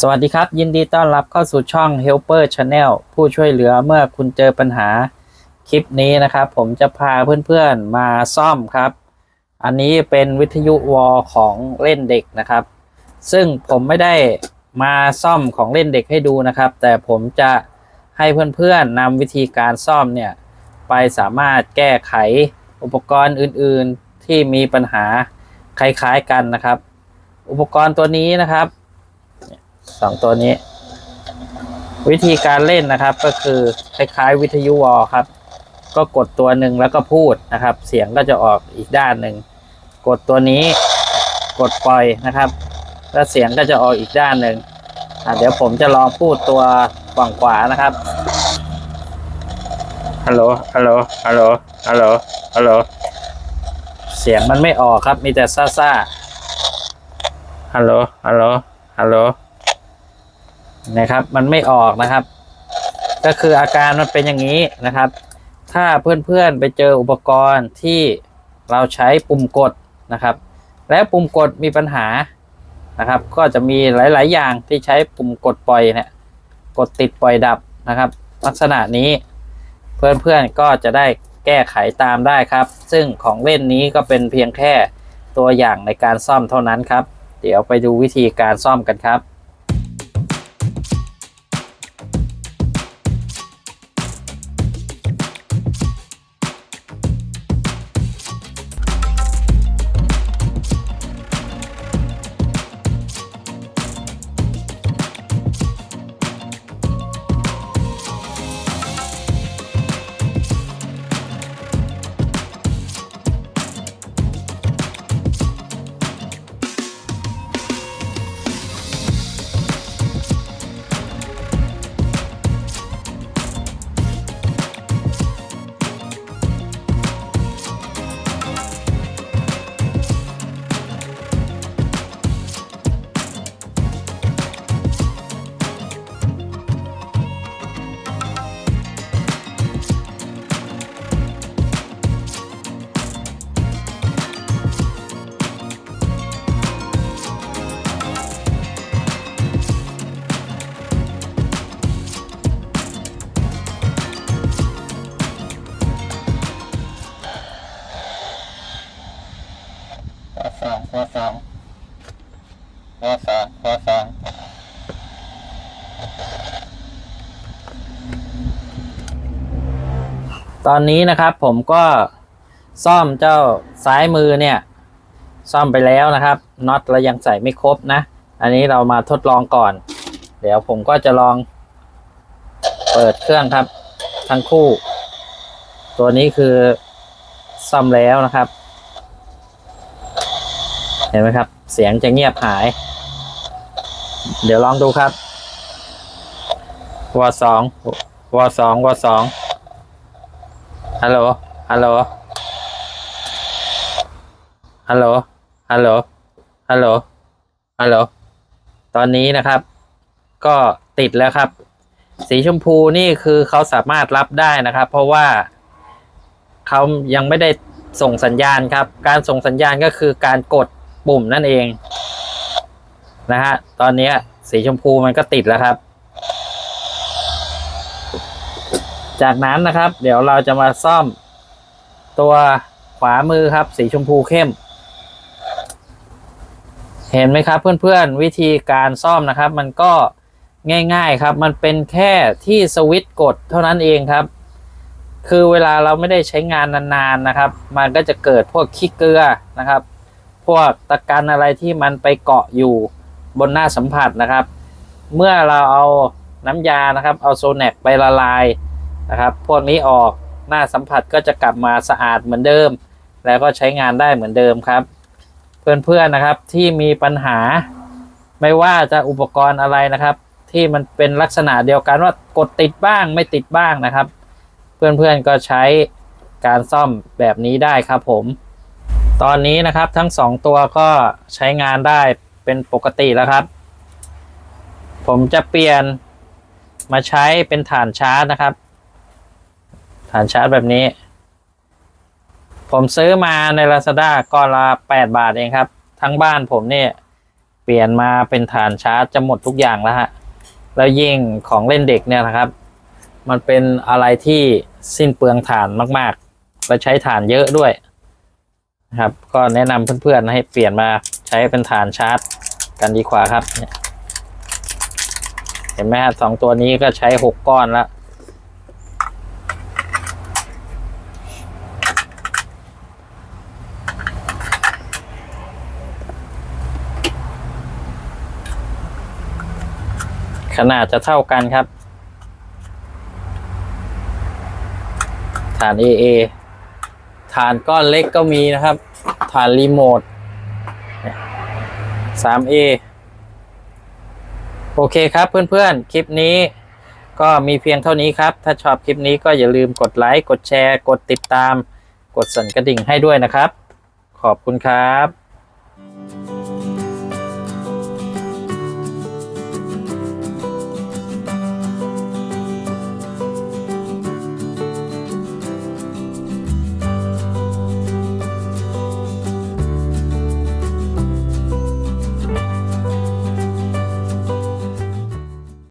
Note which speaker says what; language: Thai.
Speaker 1: สวัสดีครับ ยินดีต้อนรับเข้าสู่ช่อง Helper Channel ผู้ช่วยเหลือเมื่อคุณเจอปัญหาคลิปนี้นะครับ ผมจะพาเพื่อนๆมาซ่อมครับ อันนี้เป็นวิทยุวอลของเล่นเด็กนะครับ ซึ่งผมไม่ได้มาซ่อมของเล่นเด็กให้ดูนะครับ แต่ผมจะให้เพื่อนๆนำวิธีการซ่อมเนี่ย ไปสามารถแก้ไขอุปกรณ์อื่นๆที่มีปัญหาคล้ายๆกันนะครับ อุปกรณ์ตัวนี้นะครับ สองตัวนี้ วิธีการเล่นนะครับ ก็คือคล้ายๆวิทยุวอลครับ ก็กดตัวหนึ่งแล้วก็พูดนะครับ เสียงก็จะออกอีกด้านหนึ่งกดตัวนี้ กดปล่อยนะครับ แล้วเสียงก็จะออกอีกด้านหนึ่งอะเดี๋ยวผมจะลองพูดตัวฝั่งขวานะครับฮัลโหลฮัลโหลฮัลโหลฮัลโหลฮัลโหลเสียงมันไม่ออกครับ มีแต่ซ่าซ่าฮัลโหลฮัลโหลฮัลโหล นะครับ มันไม่ออกนะครับ ก็คืออาการมันเป็นอย่างนี้นะครับ ถ้าเพื่อนๆไปเจออุปกรณ์ที่เราใช้ปุ่มกดนะครับ และปุ่มกดมีปัญหานะครับ ก็จะมีหลาย ๆ อย่างที่ใช้ปุ่มกดปล่อยเนี่ยกดติดปล่อยดับนะครับ ลักษณะนี้เพื่อนๆก็จะได้แก้ไขตามได้ครับ ซึ่งของเล่นนี้ก็เป็นเพียงแค่ตัวอย่างในการซ่อมเท่านั้นครับ เดี๋ยวไปดูวิธีการซ่อมกันครับ ตอนนี้นะครับผมก็ซ่อมเจ้าซ้ายมือเนี่ย ซ่อมไปแล้วนะครับน็อตเรายังใส่ไม่ครบนะ อันนี้เรามาทดลองก่อน เดี๋ยวผมก็จะลองเปิดเครื่องครับ ทั้งคู่ ตัวนี้คือซ่อมแล้วนะครับ เห็นไหมครับ เสียงจะเงียบหาย เดี๋ยวลองดูครับวอสองวอสองวอสอง ฮัลโหล ฮัลโหล ฮัลโหล ฮัลโหล ฮัลโหล ฮัลโหล ตอนนี้นะครับ ก็ติดแล้วครับ สีชมพูนี่คือเขาสามารถรับได้นะครับ เพราะว่าเขายังไม่ได้ส่งสัญญาณครับ การส่งสัญญาณก็คือการกดปุ่มนั่นเองนะฮะ ตอนนี้สีชมพูมันก็ติดแล้วครับ จากนั้นนะครับ เดี๋ยวเราจะมาซ่อมตัวขวามือครับ สีชมพูเข้ม เห็นไหมครับเพื่อนๆวิธีการซ่อมนะครับ มันก็ง่าย ๆครับ มันเป็นแค่ที่สวิตช์กดเท่านั้นเองครับ คือเวลาเราไม่ได้ใช้งานนานๆนะครับ มันก็จะเกิดพวกขี้เกลือนะครับ พวกตะกันอะไรที่มันไปเกาะอยู่บนหน้าสัมผัสนะครับ เมื่อเราเอาน้ำยานะครับ เอาโซแนกไปละลาย นะครับ พวกนี้ออกหน้าสัมผัสก็จะกลับมาสะอาดเหมือนเดิม แล้วก็ใช้งานได้เหมือนเดิมครับ เพื่อนๆนะครับที่มีปัญหาไม่ว่าจะอุปกรณ์อะไรนะครับ ที่มันเป็นลักษณะเดียวกันว่ากดติดบ้างไม่ติดบ้างนะครับ เพื่อนๆก็ใช้การซ่อมแบบนี้ได้ครับผม ตอนนี้นะครับทั้งสองตัวก็ใช้งานได้เป็นปกติแล้วครับ ผมจะเปลี่ยนมาใช้เป็นฐานชาร์จนะครับ ฐานชาร์จแบบนี้ ผมซื้อมาใน Lazada ก้อนละ8บาทเองครับ ทั้งบ้านผมเนี่ย เปลี่ยนมาเป็นฐานชาร์จจะหมดทุกอย่างแล้วฮะ แล้วยิ่งของเล่นเด็กเนี่ยนะครับ มันเป็นอะไรที่สิ้นเปลืองถ่านมากๆและใช้ถ่านเยอะด้วยนะครับ ก็แนะนำเพื่อนๆให้เปลี่ยนมาใช้เป็นฐานชาร์จกันดีกว่าครับเนี่ยเห็นไหมฮะสองตัวนี้ก็ใช้หกก้อนแล้ว ขนาดจะเท่ากันครับ ฐาน AA ฐานก้อนเล็กก็มีนะครับ ฐานรีโมท 3A โอเคครับเพื่อนๆ คลิปนี้ก็มีเพียงเท่านี้ครับ ถ้าชอบคลิปนี้ก็อย่าลืมกดไลค์ กดแชร์ กดติดตาม กดสั่นกระดิ่งให้ด้วยนะครับ ขอบคุณครับ